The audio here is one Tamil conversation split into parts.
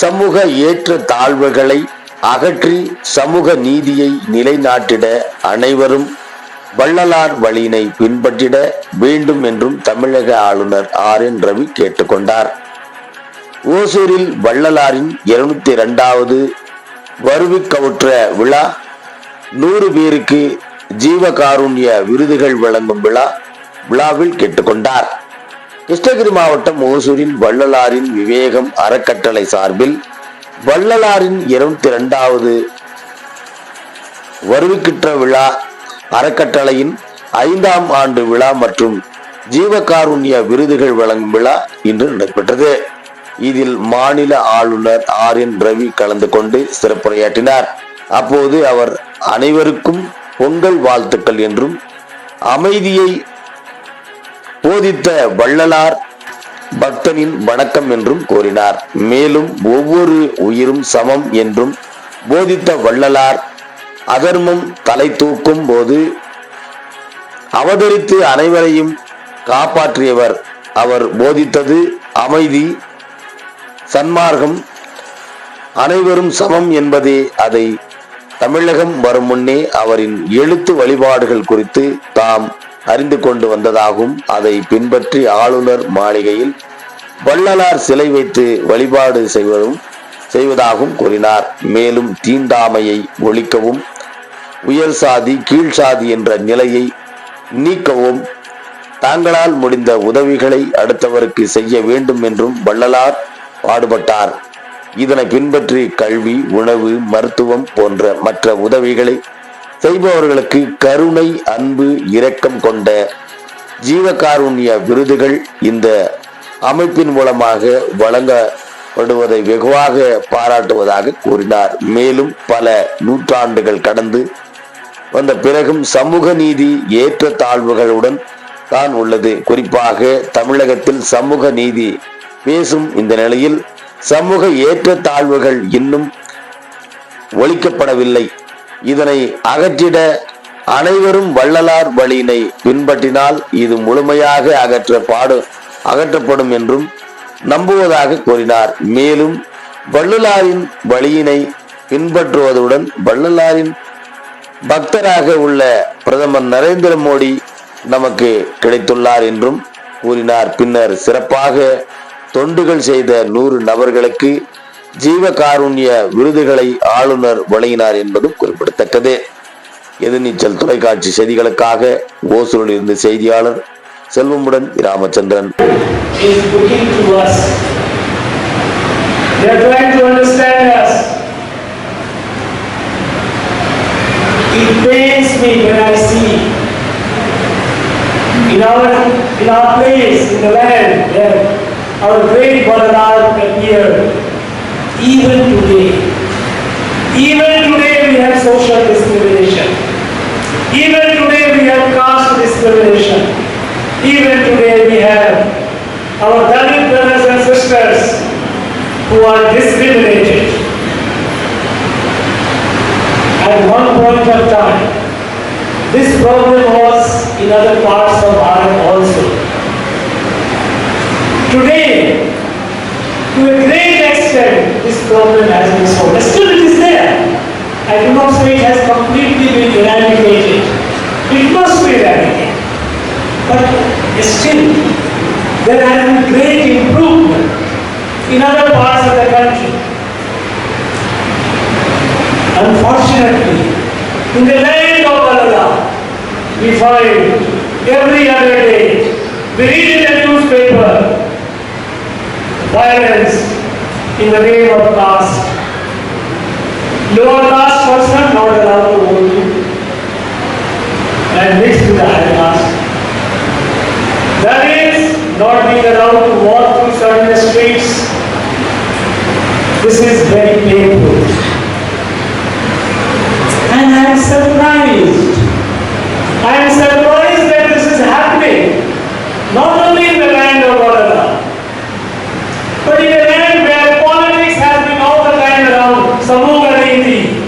சமூக ஏற்ற தாழ்வுகளை அகற்றி சமூக நீதியை நிலைநாட்டிட அனைவரும் வள்ளலார் வழியினை பின்பற்றிட வேண்டும் என்றும் தமிழக ஆளுநர் ஆர் என் ரவி கேட்டுக்கொண்டார். ஓசூரில் வள்ளலாரின் இருநூத்தி இரண்டாவது வருவிக்கவுற்ற விழா நூறு பேருக்கு ஜீவகாருண்ய விருதுகள் வழங்கும் விழா விழாவில் கேட்டுக்கொண்டார். கிருஷ்ணகிரி மாவட்டம் ஓசூரில் வள்ளலாரின் விவேகம் அறக்கட்டளை சார்பில் வள்ளலாரின் இருபத்தி இரண்டாவது வருவிக்கிற்ற விழா அறக்கட்டளையின் ஐந்தாம் ஆண்டு விழா மற்றும் ஜீவகாருண்ய விருதுகள் வழங்கும் விழா இன்று நடைபெற்றது. இதில் மாநில ஆளுநர் ஆர் என் ரவி கலந்து கொண்டு சிறப்புரையாற்றினார். அப்போது அவர் அனைவருக்கும் பொங்கல் வாழ்த்துக்கள் என்றும் அமைதியை போதித்த வள்ளலார் பக்தனின் வணக்கம் என்றும் கூறினார் மேலும் ஒவ்வொரு உயிரும் சமம் என்றும் போதித்த வள்ளலார் அதர்மம் தலை தூக்கும் போது அவதரித்து அனைவரையும் காப்பாற்றியவர். அவர் போதித்தது அமைதி சன்மார்க்கம் அனைவரும் சமம் என்பதே அதை தமிழகம் வரும் முன்னே அவரின் எழுத்து வழிபாடுகள் குறித்து தாம் அறிந்து கொண்டு வந்ததாகவும் அதை பின்பற்றி ஆளுநர் மாளிகையில் வள்ளலார் சிலை வைத்து வழிபாடு செய்வதும் செய்வதாகவும் கூறினார். மேலும் தீண்டாமையை ஒழிக்கவும் உயர் சாதி கீழ் சாதி என்ற நிலையை நீக்கவும் தாங்களால் முடிந்த உதவிகளை அடுத்தவருக்கு செய்ய வேண்டும் என்றும் வள்ளலார் பாடுபட்டார். இதனை பின்பற்றி கல்வி உணவு மருத்துவம் போன்ற மற்ற உதவிகளை செய்பவர்களுக்கு கருணை அன்பு இரக்கம் கொண்ட ஜீவகாருண்ய விருதுகள் இந்த அமைப்பின் மூலமாக வழங்கப்படுவதை வெகுவாக பாராட்டுவதாக கூறினார். மேலும் பல நூற்றாண்டுகள் கடந்து வந்த பிறகும் சமூக நீதி ஏற்ற தாழ்வுகளுடன் தான் உள்ளது. குறிப்பாக தமிழகத்தில் சமூக நீதி பேசும் இந்த நிலையில் சமூக ஏற்ற தாழ்வுகள் இன்னும் ஒழிக்கப்படவில்லை. இதனை அகற்றிட அனைவரும் வள்ளலார் வழியினை பின்பற்றினால் இது முழுமையாக அகற்ற பாடு அகற்றப்படும் என்றும் நம்புவதாக கூறினார். மேலும் வள்ளலாரின் வழியினை பின்பற்றுவதுடன் வள்ளலாரின் பக்தராக உள்ள பிரதமர் நரேந்திர மோடி நமக்கு கிடைத்துள்ளார் என்றும் கூறினார். பின்னர் சிறப்பாக தொண்டுகள் செய்த நூறு நபர்களுக்கு ஜீவகாருண்ய விருதுகளை ஆளுநர் வழங்கினார் என்பதும் குறிப்பிடத்தக்கது எதிர்நீச்சல் தொலைக்காட்சி செய்திகளுக்காக ஓசூரில் இருந்து செய்தியாளர் செல்வமுடன் Ramachandran is looking to us. They are trying to understand us. It pains me when I see in our, in our place, in the land, where our great Balaram appeared, even today, even today we have social discrimination. Even today we have caste discrimination. Even today we have our Dalit brothers and sisters who are discriminated. At one point of time, this problem was in other parts of Bharat also. Today, to a great extent, this problem has been solved. Still it is there. I do not say it has completely been eradicated. It must be eradicated. But still, there has been great improvement in other parts of the country. Unfortunately, in the land of Allah, we find every other day, we read in the newspaper, violence in the name of caste. Lower caste person not allowed to vote and mixed with the higher caste. That is not being allowed to walk through certain streets. This is very painful. And I am surprised. I am surprised Samung Ariti.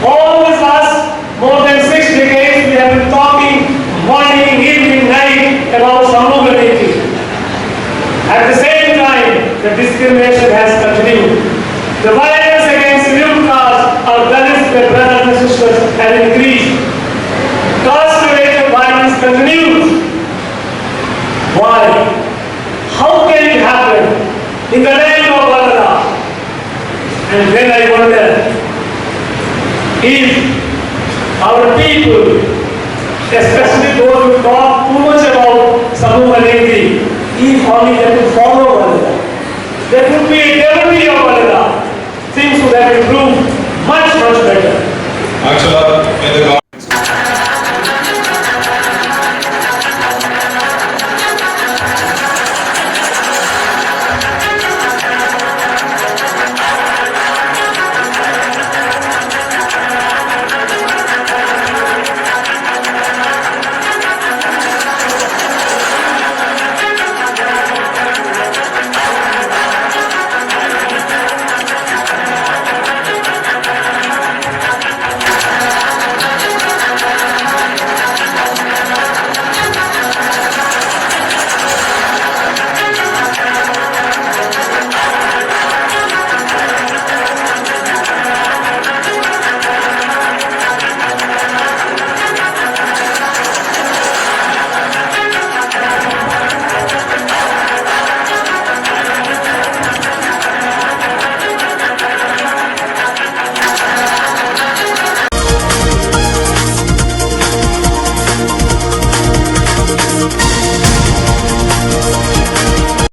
Always last more than six decades we have been talking morning, evening, night about Samung At the same time, the discrimination has continued. The violence against new castes or brothers and sisters, has increased. Caste-related violence continues. Why? How can it happen in the name of Allah? And our people, especially those who talk too much about Samuha Nidhi, if only they could follow Valida. There could be a delivery of Valida. Things would have improved much, much better. Actually, in the